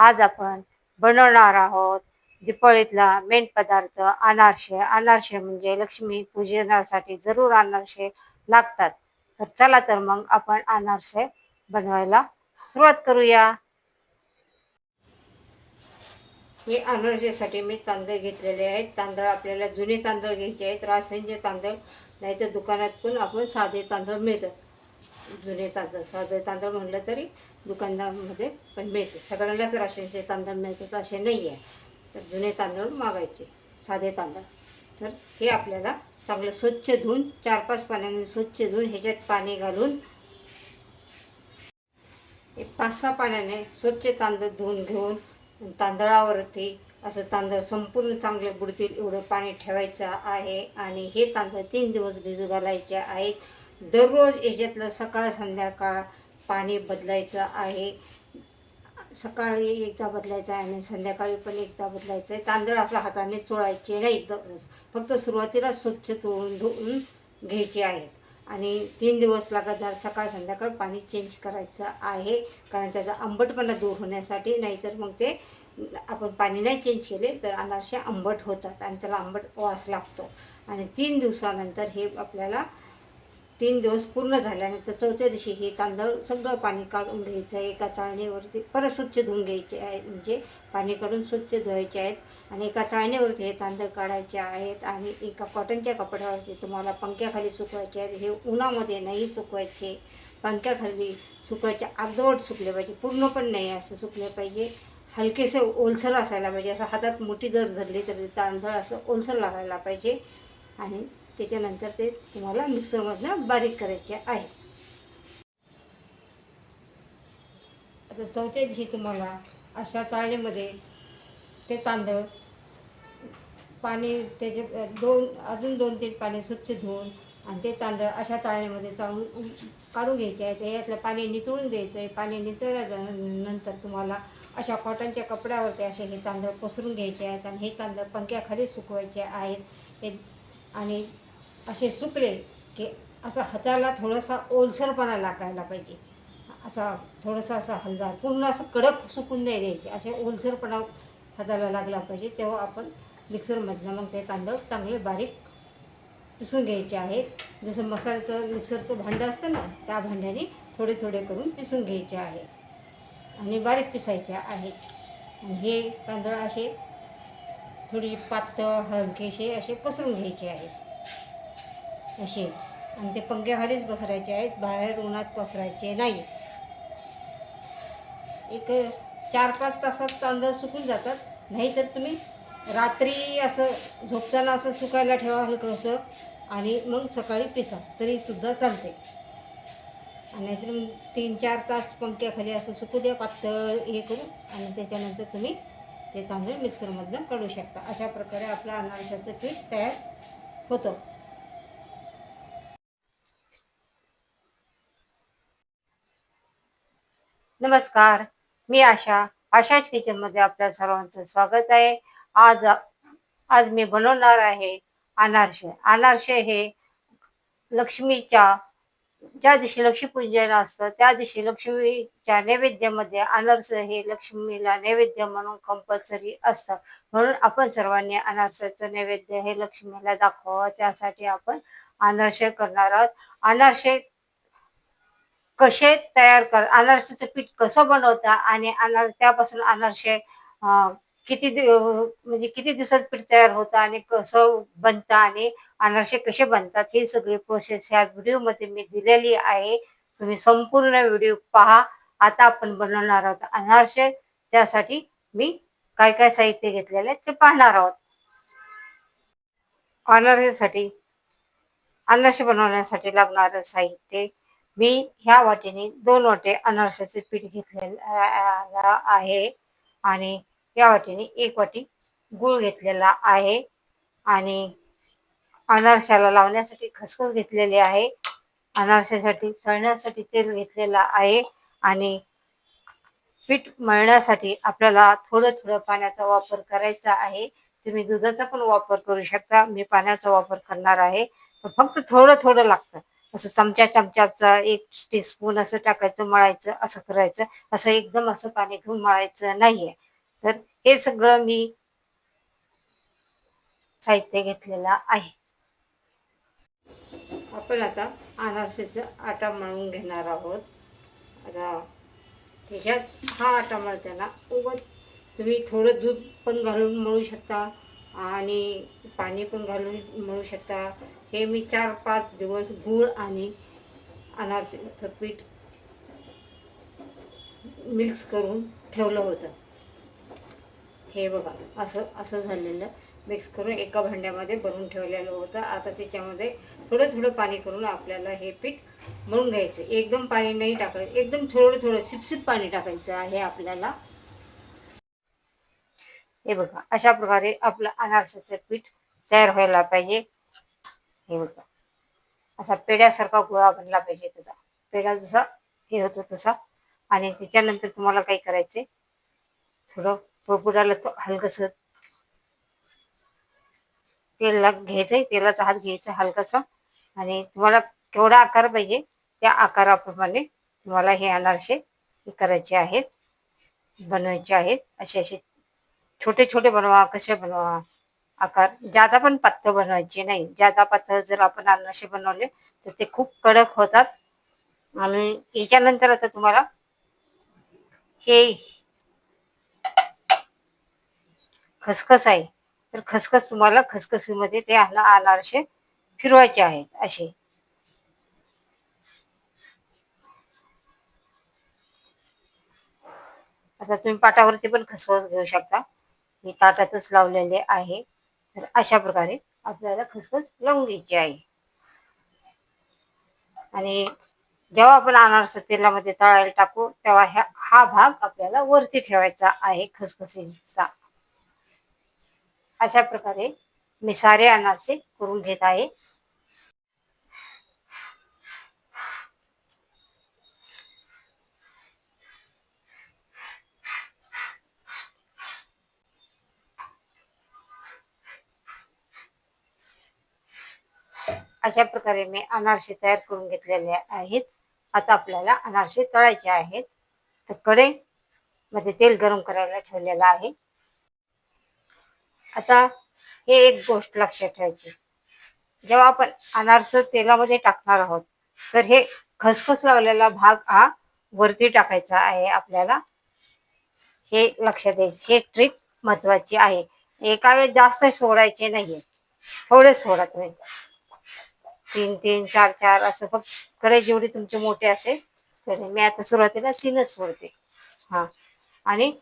आज आपण बनवणार आहोत दिपाळीतला मेन पदार्थ अनारसे. अनारसे म्हणजे लक्ष्मी पूजनासाठी जरूर अनारसे लागतात. तर चला तर मग आपण अनारसे बनवायला सुरुवात करूया. हे अनारसेसाठी मी तांदूळ घेतलेले आहेत. तांदूळ आपल्याला जुने तांदूळ घ्यायचे आहेत. रासायनिक तांदूळ नाही तर दुकानात पण आपण साधे तांदूळ मिळतात. जुने तांदूळ साधे तांदूळ म्हणलं तरी दुकानदारमध्ये पण मिळते. सगळ्यांनाच राशनचे तांदूळ मिळतात असे नाही आहे तर जुने तांदूळ मागायचे साधे तांदूळ. तर हे आपल्याला चांगलं स्वच्छ धुवून चार पाच पाण्याने स्वच्छ धुवून ह्याच्यात पाणी घालून हे पाच सहा पाण्याने स्वच्छ तांदूळ धुवून घेऊन तांदळावरती असं तांदूळ संपूर्ण चांगले बुडतील एवढं पाणी ठेवायचं आहे. आणि हे तांदूळ तीन दिवस भिजू घालायचे आहेत. दररोज याच्यातलं सकाळ संध्याकाळ पाणी बदलायचं आहे. सकाळी एकदा बदलायचं आहे आणि संध्याकाळी पण एकदा बदलायचं आहे. तांदूळ असं हाताने चोळायचे नाही दररोज. फक्त सुरुवातीला स्वच्छ चोळून धुवून घ्यायचे आहेत. आणि तीन दिवस लगातार सकाळ संध्याकाळ पाणी चेंज करायचं आहे. कारण त्याचा आंबटपणा दूर होण्यासाठी नाहीतर मग ते आपण पाणी नाही चेंज केले तर अनारसे आंबट होतात आणि त्याला आंबट वास लागतो. आणि तीन दिवसानंतर हे आपल्याला तीन दिवस पूर्ण झाल्यानंतर चौथ्या दिवशी हे तांदूळ सगळं पाणी काढून घ्यायचं आहे एका चाळणीवरती. परत स्वच्छ धुवून घ्यायचे आहे म्हणजे पाणी काढून स्वच्छ धुवायचे आहेत आणि एका चाळणीवरती हे तांदूळ काढायचे आहेत आणि एका कॉटनच्या कपड्यावरती तुम्हाला पंख्याखाली सुकवायचे आहेत. हे उन्हामध्ये नाही सुकवायचे. पंख्याखाली सुकवायचे अर्धवट सुकले पाहिजे. पूर्ण पण नाही असं सुकले पाहिजे. हलकेसे ओलसर असायला पाहिजे. असं हातात मोठी जर धरली तर ते तांदूळ असं ओलसर लागायला पाहिजे. आणि त्याच्यानंतर ते तुम्हाला मिक्सरमधनं बारीक करायचे आहे. आता चौथ्या दिवशी तुम्हाला अशा चाळणीमध्ये ते तांदूळ पाणी त्याचे दोन अजून दोन तीन पाणी स्वच्छ धुवून आणि ते तांदूळ अशा चाळणीमध्ये चाळून काढून घ्यायचे आहेत यातलं पाणी नितळून द्यायचं आहे. पाणी नितळल्यानंतर तुम्हाला अशा कॉटनच्या कपड्यावरती असे हे तांदूळ पसरून घ्यायचे आहेत आणि हे तांदूळ पंख्याखाली सुकवायचे आहेत. हे आणि असे सुकले की असं हाताला थोडासा ओलसरपणा लागायला पाहिजे. असा थोडासा असा हलदार पूर्ण असं कडक सुकून नाही द्यायचे. असे ओलसरपणा हाताला लागला पाहिजे. तेव्हा आपण मिक्सरमधनं मग ते तांदूळ चांगले बारीक पिसून घ्यायचे आहेत. जसं मसाल्याचं मिक्सरचं भांडं असतं ना त्या भांड्याने थोडे थोडे करून पिसून घ्यायचे आहेत. आणि बारीक पिसायचे आहेत. आणि हे तांदूळ असे थोडी पातळ हलकेसे असे पसरून घ्यायचे आहेत. असे. आणि ते पंख्याखालीच पसरायचे आहेत बाहेर उन्हात पसरायचे नाही. एक चार पाच तासात तांदूळ सुकून जातात. नाहीतर तुम्ही रात्री असं झोपताना असं सुकायला ठेवा हलकं असं आणि मग सकाळी पिसा तरीसुद्धा चालते. आणि नाहीतर तीन चार तास पंख्याखाली असं सुकू द्या पातळ हे करून आणि त्याच्यानंतर तुम्ही ते तांदूळ मिक्सरमधनं काढू शकता. अशा प्रकारे आपलं अनारशाचं पीठ तयार होतं. नमस्कार मी आशा. आशाच किचनमध्ये आपल्या सर्वांचं स्वागत आहे. आज आज मी बनवणार आहे अनारसे. अनारसे हे लक्ष्मीच्या ज्या दिवशी लक्ष्मीपूजन असतं त्या दिवशी लक्ष्मीच्या नैवेद्यामध्ये अनारस हे लक्ष्मीला नैवेद्य म्हणून कंपल्सरी असतं. म्हणून आपण सर्वांनी अनारसाचं नैवेद्य हे लक्ष्मीला दाखवावं. त्यासाठी आपण अनारसे करणार आहोत. अनारसे कसे तयार कर अनारसेचं पीठ कसं बनवता आणि अनार त्यापासून अनारसे किती दिव- म्हणजे किती दिवसात पीठ तयार होतं आणि कसं बनतं आणि अनारसे कसे बनतात ही सगळी प्रोसेस ह्या व्हिडिओमध्ये मी दिलेली आहे. तुम्ही संपूर्ण व्हिडिओ पहा. आता आपण बनवणार आहोत अनारसे. त्यासाठी मी काय काय साहित्य घेतलेले आहे ते पाहणार आहोत. अनारसेसाठी अनारसे बनवण्यासाठी लागणारं साहित्य मी ह्या वाटीने दोन वाटे अनारसाचे पीठ घेतलेलं आहे. आणि या वाटीने एक वाटी गूळ घेतलेला आहे. आणि अनारशाला लावण्यासाठी खसखस घेतलेली आहे. अनारशासाठी तळण्यासाठी तेल घेतलेलं आहे. आणि पीठ मळण्यासाठी आपल्याला थोडं थोडं पाण्याचा वापर करायचा आहे. तुम्ही दुधाचा पण वापर करू शकता. मी पाण्याचा वापर करणार आहे. फक्त थोडं थोडं लागतं. असं चमच्या चमच्याचा एक टीस्पून असं टाकायचं मळायचं असं करायचं. असं एकदम असं पाणी घेऊन मळायचं नाहीये. तर हे सगळं मी साहित्य घेतलेलं आहे. आपण आता अनारसेचं आटा मळून घेणार आहोत. आता त्याच्यात हा आटा मळताना उगत तुम्ही थोडं दूध पण घालून मळू शकता आणि पाणी पण घालून मळू शकता. हे मी चार पाच दिवस गूळ आणि अनारसेचं पीठ मिक्स करून ठेवलं होतं. हे बघा असं असं झालेलं मिक्स करून एका भांड्यामध्ये भरून ठेवलेलं होतं. आता त्याच्यामध्ये थोडं थोडं पाणी करून आपल्याला हे पीठ मळून घ्यायचं. एकदम पाणी नाही टाकायचं. एकदम थोडं थोडं सिपसिप पाणी टाकायचं आहे आपल्याला. हे बघा अशा प्रकारे आपलं अनारसाचं पीठ तयार व्हायला पाहिजे. हे होतं. असा पेड्यासारखा गोळा बनला पाहिजे त्याचा. पेढा जसा हे होतं तसा. आणि त्याच्यानंतर तुम्हाला काय करायचे थोडं पोपुराला हलकस तेल घ्यायचंय. तेलाचा हात घ्यायचा हलकासा. आणि तुम्हाला केवढा आकार पाहिजे त्या आकाराप्रमाणे तुम्हाला हे अनारसे करायचे आहेत बनवायचे आहेत. असे असे छोटे छोटे बनवा कसे बनवा आकार. जादा पण पातळ बनवायचे नाही. जादा पातळ जर आपण अनारसे बनवले तर ते खूप कडक होतात. आणि याच्यानंतर आता तुम्हाला हे खसखस आहे. तर खसखस तुम्हाला खसखसीमध्ये ते अनारसे फिरवायचे आहेत असे. आता तुम्ही पाटावरती पण खसखस घेऊ शकता. मी ताटातच लावलेले आहे. तर अशा प्रकारे आपल्याला खसखस लावून घ्यायची आहे. आणि जेव्हा आपण अनारस तेलामध्ये तळायला टाकू तेव्हा ह्या हा भाग आपल्याला वरती ठेवायचा आहे खसखसीचा. अशा प्रकारे मी सारे अनारसे करून घेत आहे. अशा प्रकारे मी अनारसे तयार करून घेतलेले आहेत. आता आपल्याला अनारसे तळायचे आहेत. तर कडे मध्ये तेल गरम करायला ठेवलेलं आहे. आता हे एक गोष्ट लक्षात ठेवायची. जेव्हा आपण अनारस तेलामध्ये टाकणार आहोत तर हे खसखस लावलेला भाग हा वरती टाकायचा आहे आपल्याला. हे लक्षात द्यायचे हे ट्रिक महत्वाची आहे. एका वेळेस जास्त सोडायचे नाहीये. थोडे सोडा तुम्ही तीन तीन चार चार असं फक्त कडे जेवढे तुमचे मोठे असेल तर मी आता सुरुवातीला तीनच सोडते. हा. आणि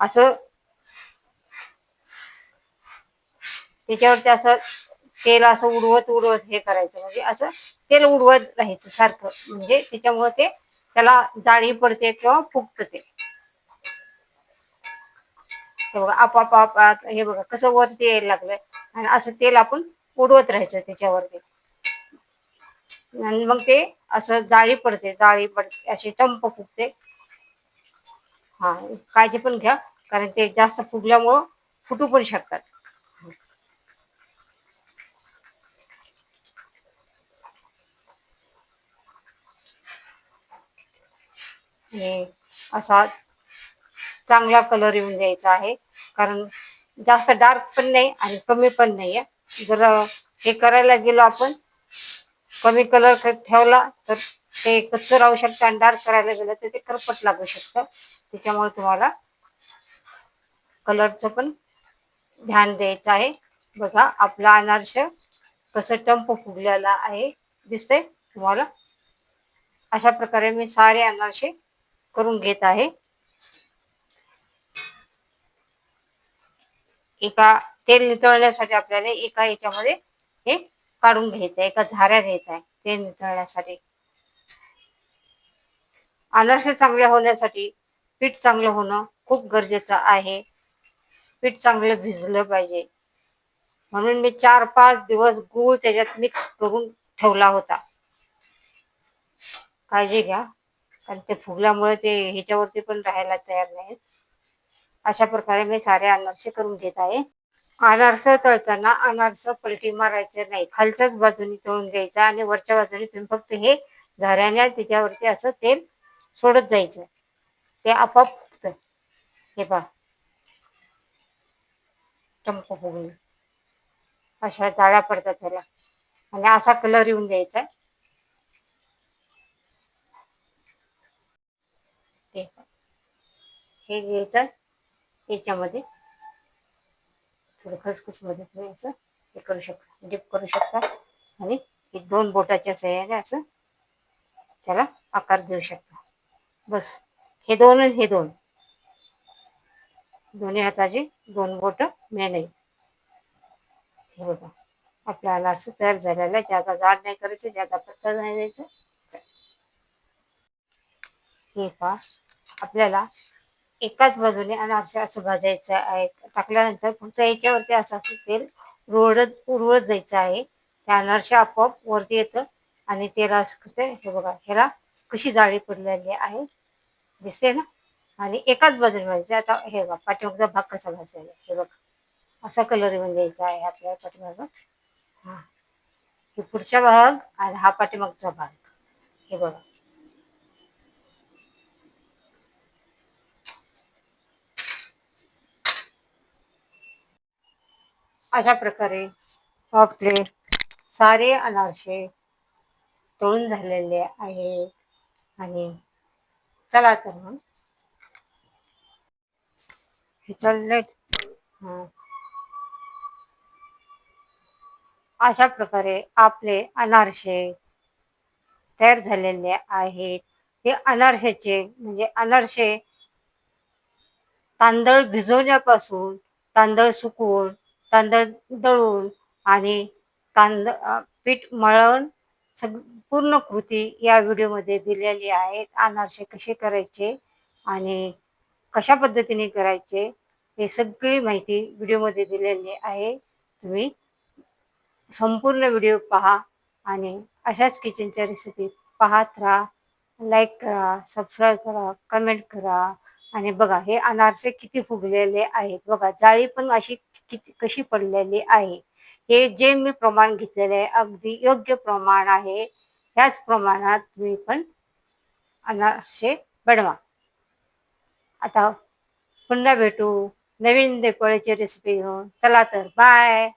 असं त्याच्यावरती असं तेल असं उडवत उडवत हे करायचं. म्हणजे असं तेल उडवत राहायचं सारखं. म्हणजे त्याच्यामुळे ते त्याला जाळी पडते किंवा फुगत ते. बघा आपाप हे बघा कसं वरती यायला लागलंय. आणि असं तेल आपण उडवत राहायचं त्याच्यावरती. आणि मग ते असं जाळी पडते जाळी पडते अशी टंप फुगते. हा काळजी पण घ्या कारण ते जास्त फुगल्यामुळं फुटू पण शकतात. असा चांगला कलर येऊन द्यायचा आहे कारण जास्त डार्क पण नाही आणि कमी पण नाही जर हे करायला गेलो आपण कमी कलर ठेवला तर ते कच्च राहू शकतं आणि डार्क करायला गेलं तर ते करपट लागू शकतं. त्याच्यामुळे तुम्हाला कलरचं पण ध्यान द्यायचं आहे. बघा आपला अनारश कसं टंप फुगलेला आहे दिसतंय? तुम्हाला? अशा प्रकारे मी सारे अनारसे करून घेत आहे. एका तेल नितळण्यासाठी आपल्याला एका याच्यामध्ये हे काढून घ्यायचं एका झाऱ्या घ्यायचा आहे ते नितळण्यासाठी. अनारसे चांगले होण्यासाठी पीठ चांगलं होणं खूप गरजेचं आहे. पीठ चांगलं भिजलं पाहिजे. म्हणून मी चार पाच दिवस गूळ त्याच्यात मिक्स करून ठेवला होता. काळजी घ्या कारण ते फुगल्यामुळे ते ह्याच्यावरती पण राहायला तयार नाहीत. अशा प्रकारे मी सारे अनारसे करून घेत आहे. अनारसं तळताना अनारसं पलटी मारायचं नाही. खालच्याच बाजूने तळून घ्यायचा आणि वरच्या बाजूने तुम्ही फक्त हे झाऱ्याने त्याच्यावरती असं तेल सोडत जायचं. ते आपोआप हे पहा. टंप फुगून अशा जाळ्या पडतात त्याला. आणि असा कलर येऊन द्यायचा. ते हे घ्यायचं. याच्यामध्ये थोडं खसखसमध्ये तुम्ही असं हे करू शकता डिप करू शकता. आणि हे दोन बोटाच्या सहाय्याने असं त्याला आकार देऊ शकता. बस हे दोन आणि हे दोन. दोन्ही हाताचे दोन बोट मेन हे बघा आपल्याला असं तयार झालेला ज्यादा जाड नाही करायचं ज्यादा पत्ता नाही द्यायचं. हे पा आपल्याला एकाच बाजूने आणि असं भाजायचं आहे. टाकल्यानंतर फक्त याच्यावरती असं असं तेल रोडत उडवत जायचं आहे. त्या अनारसे आपोआप वरती येतं आणि तेला असं हे बघा ह्याला कशी जाळी पडलेली आहे. दिसते ना? आणि एकाच बाजूने भाजायचं आता हे बघा पाठीमागचा भाग कसा भाजायला हे बघा. असा कलर येऊन द्यायचा आहे आपल्या पाठीमाग. हा. हे पुढचा भाग आणि हा पाठीमागचा भाग. हे बघा. अशा प्रकारे आपले सारे अनारसे तळून झालेले आहे आणि चला तर मग. अशा प्रकारे आपले अनारसे तयार झालेले आहेत. हे अनारशाचे म्हणजे अनारसे तांदळ भिजवण्यापासून तांदळ सुकवून कांदा दळून आणि कांदा पीठ मळून सग पूर्ण कृती या व्हिडिओमध्ये दिलेली आहेत. अनारसे कसे करायचे आणि कशा पद्धतीने करायचे हे सगळी माहिती व्हिडिओमध्ये दिलेली आहे. तुम्ही संपूर्ण व्हिडिओ पहा आणि अशाच किचनच्या रेसिपी पाहत राहा. लाईक करा सबस्क्राईब करा कमेंट करा आणि बघा हे अनारसे किती फुगलेले आहेत. बघा जाळी पण अशी किती कशी पडलेली आहे? हे जे मी प्रमाण घेतलेले आहे अगदी योग्य प्रमाण आहे. ह्याच प्रमाणात तुम्ही पण अनारसे बनवा. आता पुन्हा भेटू नवीन देपोळीची रेसिपी घेऊन. चला तर बाय